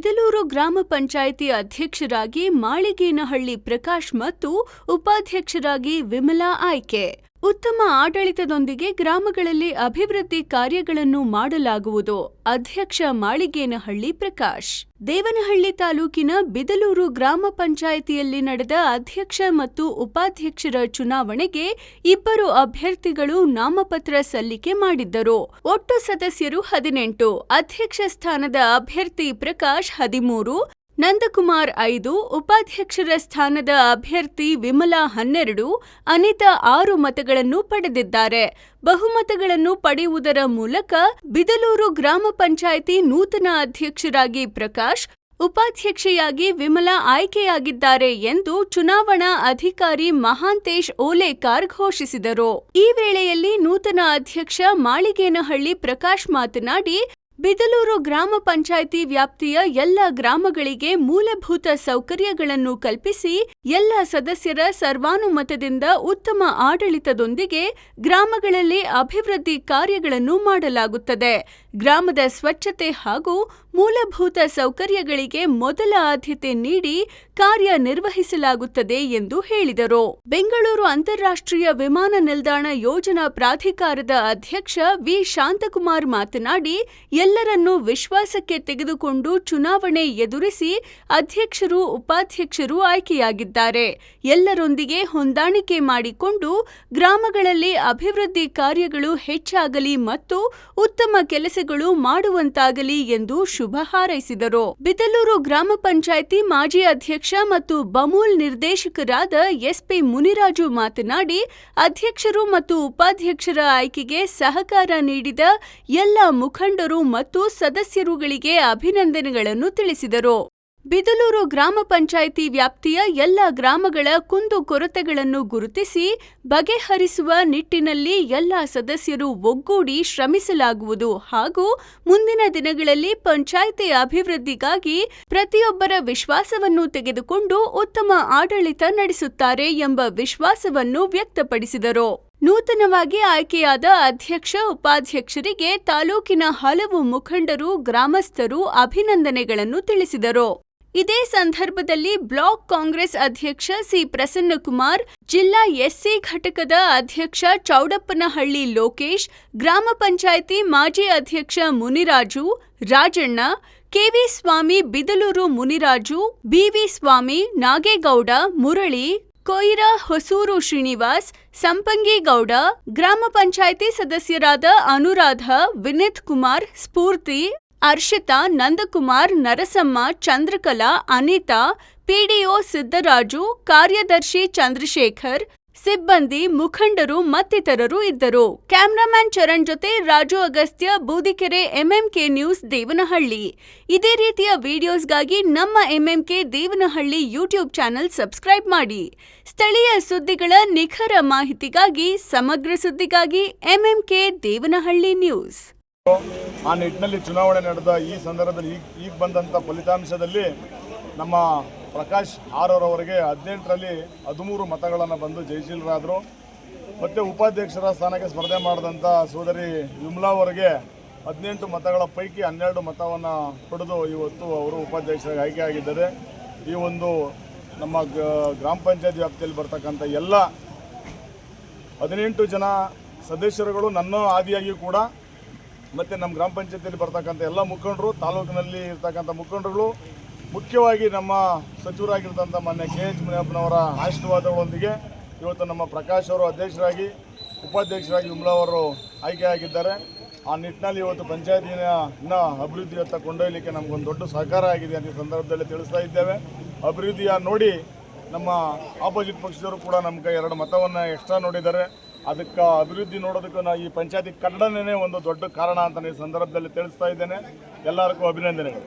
ಬಿದಲೂರು ಗ್ರಾಮ ಪಂಚಾಯಿತಿ ಅಧ್ಯಕ್ಷರಾಗಿ ಮಾಳಿಗೇನಹಳ್ಳಿ ಪ್ರಕಾಶ್ ಮತ್ತು ಉಪಾಧ್ಯಕ್ಷರಾಗಿ ವಿಮಲಾ ಆಯ್ಕೆ. ಉತ್ತಮ ಆಡಳಿತದೊಂದಿಗೆ ಗ್ರಾಮಗಳಲ್ಲಿ ಅಭಿವೃದ್ಧಿ ಕಾರ್ಯಗಳನ್ನು ಮಾಡಲಾಗುವುದು. ಅಧ್ಯಕ್ಷ ಮಾಳಿಗೇನಹಳ್ಳಿ ಪ್ರಕಾಶ್. ದೇವನಹಳ್ಳಿ ತಾಲೂಕಿನ ಬಿದಲೂರು ಗ್ರಾಮ ಪಂಚಾಯಿತಿಯಲ್ಲಿ ನಡೆದ ಅಧ್ಯಕ್ಷ ಮತ್ತು ಉಪಾಧ್ಯಕ್ಷರ ಚುನಾವಣೆಗೆ ಇಬ್ಬರು ಅಭ್ಯರ್ಥಿಗಳು ನಾಮಪತ್ರ ಸಲ್ಲಿಕೆ ಮಾಡಿದ್ದರು. ಒಟ್ಟು ಸದಸ್ಯರು ಹದಿನೆಂಟು. ಅಧ್ಯಕ್ಷ ಸ್ಥಾನದ ಅಭ್ಯರ್ಥಿ ಪ್ರಕಾಶ್ ಹದಿಮೂರು. ನಂದಕುಮಾರ್ ಐದು, ಉಪಾಧ್ಯಕ್ಷರ ಸ್ಥಾನದ ಅಭ್ಯರ್ಥಿ ವಿಮಲಾ ಹನ್ನೆರಡು, ಅನಿತಾ ಆರು ಮತಗಳನ್ನು ಪಡೆದಿದ್ದಾರೆ. ಬಹುಮತಗಳನ್ನು ಪಡೆಯುವುದರ ಮೂಲಕ ಬಿದಲೂರು ಗ್ರಾಮ ಪಂಚಾಯಿತಿ ನೂತನ ಅಧ್ಯಕ್ಷರಾಗಿ ಪ್ರಕಾಶ್, ಉಪಾಧ್ಯಕ್ಷೆಯಾಗಿ ವಿಮಲಾ ಆಯ್ಕೆಯಾಗಿದ್ದಾರೆ ಎಂದು ಚುನಾವಣಾ ಅಧಿಕಾರಿ ಮಹಾಂತೇಶ್ ಓಲೇಕಾರ್ ಘೋಷಿಸಿದರು. ಈ ವೇಳೆಯಲ್ಲಿ ನೂತನ ಅಧ್ಯಕ್ಷ ಮಾಳಿಗೇನಹಳ್ಳಿ ಪ್ರಕಾಶ್ ಮಾತನಾಡಿ ಬಿದಲೂರು ಗ್ರಾಮ ಪಂಚಾಯಿತಿ ವ್ಯಾಪ್ತಿಯ ಎಲ್ಲ ಗ್ರಾಮಗಳಿಗೆ ಮೂಲಭೂತ ಸೌಕರ್ಯಗಳನ್ನು ಕಲ್ಪಿಸಿ ಎಲ್ಲ ಸದಸ್ಯರ ಸರ್ವಾನುಮತದಿಂದ ಉತ್ತಮ ಆಡಳಿತದೊಂದಿಗೆ ಗ್ರಾಮಗಳಲ್ಲಿ ಅಭಿವೃದ್ಧಿ ಕಾರ್ಯಗಳನ್ನು ಮಾಡಲಾಗುತ್ತದೆ. ಗ್ರಾಮದ ಸ್ವಚ್ಛತೆ ಹಾಗೂ ಮೂಲಭೂತ ಸೌಕರ್ಯಗಳಿಗೆ ಮೊದಲ ಆದ್ಯತೆ ನೀಡಿ ಕಾರ್ಯ ನಿರ್ವಹಿಸಲಾಗುತ್ತದೆ ಎಂದು ಹೇಳಿದರು. ಬೆಂಗಳೂರು ಅಂತಾರಾಷ್ಟ್ರೀಯ ವಿಮಾನ ನಿಲ್ದಾಣ ಯೋಜನಾ ಪ್ರಾಧಿಕಾರದ ಅಧ್ಯಕ್ಷ ವಿ. ಶಾಂತಕುಮಾರ್ ಮಾತನಾಡಿ ಎಲ್ಲರನ್ನೂ ವಿಶ್ವಾಸಕ್ಕೆ ತೆಗೆದುಕೊಂಡು ಚುನಾವಣೆ ಎದುರಿಸಿ ಅಧ್ಯಕ್ಷರು, ಉಪಾಧ್ಯಕ್ಷರು ಆಯ್ಕೆಯಾಗಿದ್ದಾರೆ. ಎಲ್ಲರೊಂದಿಗೆ ಹೊಂದಾಣಿಕೆ ಮಾಡಿಕೊಂಡು ಗ್ರಾಮಗಳಲ್ಲಿ ಅಭಿವೃದ್ಧಿ ಕಾರ್ಯಗಳು ಹೆಚ್ಚಾಗಲಿ ಮತ್ತು ಉತ್ತಮ ಕೆಲಸಗಳು ಮಾಡುವಂತಾಗಲಿ ಎಂದು ಶುಭ ಹಾರೈಸಿದರು. ಬಿದಲೂರು ಗ್ರಾಮ ಪಂಚಾಯಿತಿ ಮಾಜಿ ಅಧ್ಯಕ್ಷ ಮತ್ತು ಬಮೂಲ್ ನಿರ್ದೇಶಕರಾದ ಎಸ್ಪಿ ಮುನಿರಾಜು ಮಾತನಾಡಿ, ಅಧ್ಯಕ್ಷರು ಮತ್ತು ಉಪಾಧ್ಯಕ್ಷರ ಆಯ್ಕೆಗೆ ಸಹಕಾರ ನೀಡಿದ ಎಲ್ಲ ಮುಖಂಡರು ಮತ್ತು ಸದಸ್ಯರುಗಳಿಗೆ ಅಭಿನಂದನೆಗಳನ್ನು ತಿಳಿಸಿದರು. ಬಿದಲೂರು ಗ್ರಾಮ ಪಂಚಾಯಿತಿ ವ್ಯಾಪ್ತಿಯ ಎಲ್ಲ ಗ್ರಾಮಗಳ ಕುಂದು ಕೊರತೆಗಳನ್ನು ಗುರುತಿಸಿ ಬಗೆಹರಿಸುವ ನಿಟ್ಟಿನಲ್ಲಿ ಎಲ್ಲ ಸದಸ್ಯರು ಒಗ್ಗೂಡಿ ಶ್ರಮಿಸಲಾಗುವುದು ಹಾಗೂ ಮುಂದಿನ ದಿನಗಳಲ್ಲಿ ಪಂಚಾಯಿತಿ ಅಭಿವೃದ್ಧಿಗಾಗಿ ಪ್ರತಿಯೊಬ್ಬರ ವಿಶ್ವಾಸವನ್ನು ತೆಗೆದುಕೊಂಡು ಉತ್ತಮ ಆಡಳಿತ ನಡೆಸುತ್ತಾರೆ ಎಂಬ ವಿಶ್ವಾಸವನ್ನು ವ್ಯಕ್ತಪಡಿಸಿದರು. ನೂತನವಾಗಿ ಆಯ್ಕೆಯಾದ ಅಧ್ಯಕ್ಷ, ಉಪಾಧ್ಯಕ್ಷರಿಗೆ ತಾಲೂಕಿನ ಹಲವು ಮುಖಂಡರು, ಗ್ರಾಮಸ್ಥರು ಅಭಿನಂದನೆಗಳನ್ನು ತಿಳಿಸಿದರು. ಇದೇ ಸಂದರ್ಭದಲ್ಲಿ ಬ್ಲಾಕ್ ಕಾಂಗ್ರೆಸ್ ಅಧ್ಯಕ್ಷ ಸಿ ಪ್ರಸನ್ನಕುಮಾರ್, ಜಿಲ್ಲಾ ಎಸ್ಸಿ ಘಟಕದ ಅಧ್ಯಕ್ಷ ಚೌಡಪ್ಪನಹಳ್ಳಿ ಲೋಕೇಶ್, ಗ್ರಾಮ ಪಂಚಾಯಿತಿ ಮಾಜಿ ಅಧ್ಯಕ್ಷ ಮುನಿರಾಜು, ರಾಜಣ್ಣ, ಕೆವಿ ಸ್ವಾಮಿ ಬಿದಲೂರು ಮುನಿರಾಜು, ಬಿವಿ ಸ್ವಾಮಿ, ನಾಗೇಗೌಡ, ಮುರಳಿ ಕೊಯ್ರ ಹೊಸೂರು ಶ್ರೀನಿವಾಸ್, ಸಂಪಂಗಿಗೌಡ, ಗ್ರಾಮ ಪಂಚಾಯಿತಿ ಸದಸ್ಯರಾದ ಅನುರಾಧ, ವಿನೀತ್ ಕುಮಾರ್, ಸ್ಫೂರ್ತಿ ಅರ್ಷಿತಾ ನಂದಕುಮಾರ್, ನರಸಮ್ಮ, ಚಂದ್ರಕಲಾ, ಅನಿತಾ ಪಿಡಿಒ ಸಿದ್ದರಾಜು, ಕಾರ್ಯದರ್ಶಿ ಚಂದ್ರಶೇಖರ್ ಸಿಬ್ಬಂದಿ, ಮುಖಂಡರು, ಮತ್ತಿತರರು ಇದ್ದರು. ಕ್ಯಾಮರಾಮ್ಯಾನ್ ಚರಣ್ ಜೊತೆ ರಾಜು ಅಗಸ್ತ್ಯ, ಬೂದಿಕೆರೆ, ಎಂಎಂಕೆ ನ್ಯೂಸ್, ದೇವನಹಳ್ಳಿ. ಇದೇ ರೀತಿಯ ವಿಡಿಯೋಸ್ಗಾಗಿ ನಮ್ಮ MMK, Devanahalli YouTube channel subscribe ಮಾಡಿ. ಸ್ಥಳೀಯ ಸುದ್ದಿಗಳ ನಿಖರ ಮಾಹಿತಿಗಾಗಿ, ಸಮಗ್ರ ಸುದ್ದಿಗಾಗಿ ಎಂಎಂಕೆ, ದೇವನಹಳ್ಳಿ ನ್ಯೂಸ್. ಆ ನಿಟ್ಟಿನಲ್ಲಿ ಚುನಾವಣೆ ನಡೆದ ಈ ಸಂದರ್ಭದಲ್ಲಿ ಈಗ ಬಂದಂಥ ಫಲಿತಾಂಶದಲ್ಲಿ ನಮ್ಮ ಪ್ರಕಾಶ್ ಆರರವರೆಗೆ ಹದಿನೆಂಟರಲ್ಲಿ ಹದಿಮೂರು ಮತಗಳನ್ನು ಬಂದು ಜಯಶೀಲರಾದರು. ಮತ್ತು ಉಪಾಧ್ಯಕ್ಷರ ಸ್ಥಾನಕ್ಕೆ ಸ್ಪರ್ಧೆ ಮಾಡಿದಂಥ ಸೋದರಿ ವಿಮ್ಲಾ ಅವರಿಗೆ ಹದಿನೆಂಟು ಮತಗಳ ಪೈಕಿ ಹನ್ನೆರಡು ಮತವನ್ನು ಪಡೆದು ಇವತ್ತು ಅವರು ಉಪಾಧ್ಯಕ್ಷರಾಗಿ ಆಯ್ಕೆಯಾಗಿದ್ದಾರೆ ಈ ಒಂದು ನಮ್ಮ ಗ್ರಾಮ ಪಂಚಾಯತ್ ವ್ಯಾಪ್ತಿಯಲ್ಲಿ ಬರ್ತಕ್ಕಂಥ ಎಲ್ಲ ಹದಿನೆಂಟು ಜನ ಸದಸ್ಯರುಗಳು ನನ್ನ ಆದಿಯಾಗಿ ಕೂಡ, ಮತ್ತು ನಮ್ಮ ಗ್ರಾಮ ಪಂಚಾಯತಿಯಲ್ಲಿ ಬರ್ತಕ್ಕಂಥ ಎಲ್ಲ ಮುಖಂಡರು, ತಾಲೂಕಿನಲ್ಲಿ ಇರ್ತಕ್ಕಂಥ ಮುಖಂಡರುಗಳು ಮುಖ್ಯವಾಗಿ ನಮ್ಮ ಸಚಿವರಾಗಿರ್ತಂಥ ಮಾನ್ಯ ಕೆ ಎಚ್ ಮುನಿಯಪ್ಪನವರ ಆಶೀರ್ವಾದಗಳೊಂದಿಗೆ ಇವತ್ತು ನಮ್ಮ ಪ್ರಕಾಶ್ ಅವರು ಅಧ್ಯಕ್ಷರಾಗಿ, ಉಪಾಧ್ಯಕ್ಷರಾಗಿ ವಿಮಲಾ ಅವರು ಆಯ್ಕೆಯಾಗಿದ್ದಾರೆ. ಆ ನಿಟ್ಟಿನಲ್ಲಿ ಇವತ್ತು ಪಂಚಾಯತಿನ ಇನ್ನೂ ಅಭಿವೃದ್ಧಿಯತ್ತ ಕೊಂಡೊಯ್ಯಲಿಕ್ಕೆ ನಮಗೊಂದು ದೊಡ್ಡ ಸಹಕಾರ ಆಗಿದೆ ಅಂತ ಈ ಸಂದರ್ಭದಲ್ಲಿ ತಿಳಿಸ್ತಾ ಇದ್ದೇವೆ. ಅಭಿವೃದ್ಧಿಯ ನೋಡಿ ನಮ್ಮ ಆಪೋಸಿಟ್ ಪಕ್ಷದವರು ಕೂಡ ನಮ್ಮ ಕೈ ಎರಡು ಮತವನ್ನು ಎಕ್ಸ್ಟ್ರಾ ನೋಡಿದ್ದಾರೆ. ಅದಕ್ಕೆ ಅಭಿವೃದ್ಧಿ ನೋಡೋದಕ್ಕೂ ನಾ ಈ ಪಂಚಾಯತಿ ಕನ್ನಡನೇ ಒಂದು ದೊಡ್ಡ ಕಾರಣ ಅಂತ ಈ ಸಂದರ್ಭದಲ್ಲಿ ತಿಳಿಸ್ತಾ ಇದ್ದೇನೆ. ಎಲ್ಲರಿಗೂ ಅಭಿನಂದನೆಗಳು.